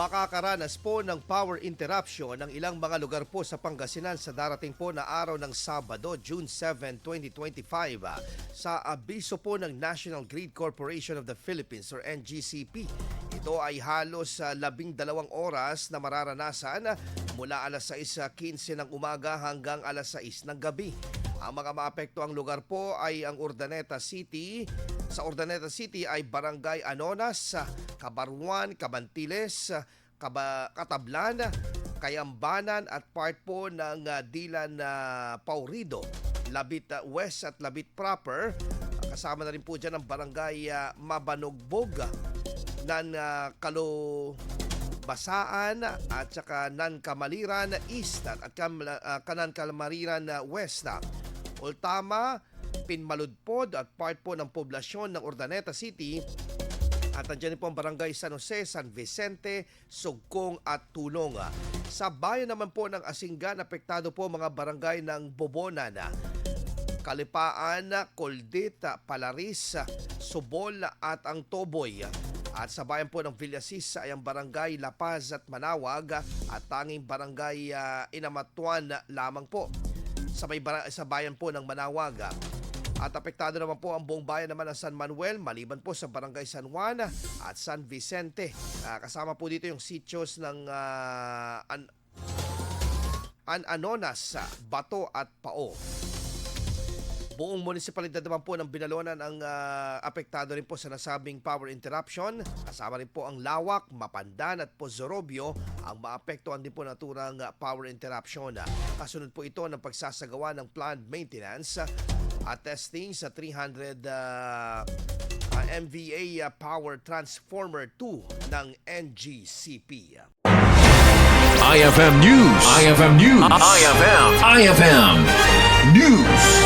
makakaranas po ng power interruption ng ilang mga lugar po sa Pangasinan sa darating po na araw ng Sabado, June 7, 2025. ah, Sa abiso po ng National Grid Corporation of the Philippines or NGCP. Ito ay halos sa labing dalawang oras na mararanasan mula alas 6.15 ng umaga hanggang alas 6 ng gabi. Ang mga maapektuang lugar po ay ang Urdaneta City. Sa Urdaneta City ay Barangay Anonas, Kabarwan, Cabantiles, Kaba, Katablan, Kayambanan at part po ng uh, Dilan na Paurido, Labit uh, West at Labit Proper. Kasama na rin po dyan ang Barangay uh, Mabanugbog, Nan uh, Kalo Basaan at saka Nan Kamaliran East at Kam, uh, Kanan Kamaliran uh, West. Ultama, Pinmaludpod at part po ng poblasyon ng Urdaneta City at nandiyan din po ang barangay San Jose, San Vicente, Sugkong at Tulong. Sa bayan naman po ng Asinggan, apektado po mga barangay ng Bobonan, Kalipaan, Coldit, Palaris, Subol at ang Toboy. At sa bayan po ng Villasis ay ang barangay La Paz at Manawag at tanging barangay ah, Inamatuan lamang po sa, may bara- sa bayan po ng Manawag. At apektado naman po ang buong bayan naman ng San Manuel maliban po sa Barangay San Juan at San Vicente. Ah, kasama po dito yung sitios ng ah, An- An Anonas, Bato at Pao. Buong munisipalidad naman po ng Binalonan ang ah, apektado rin po sa nasabing power interruption. Kasama rin po ang Lawak, Mapandan at Pozorobio ang maapektuhan din po naturang ah, power interruption. Kasunod po ito ng pagsasagawa ng planned maintenance at testing sa 300 ah, ah, MVA ah, Power Transformer 2 ng NGCP. IFM News. IFM News. IFM. IFM News.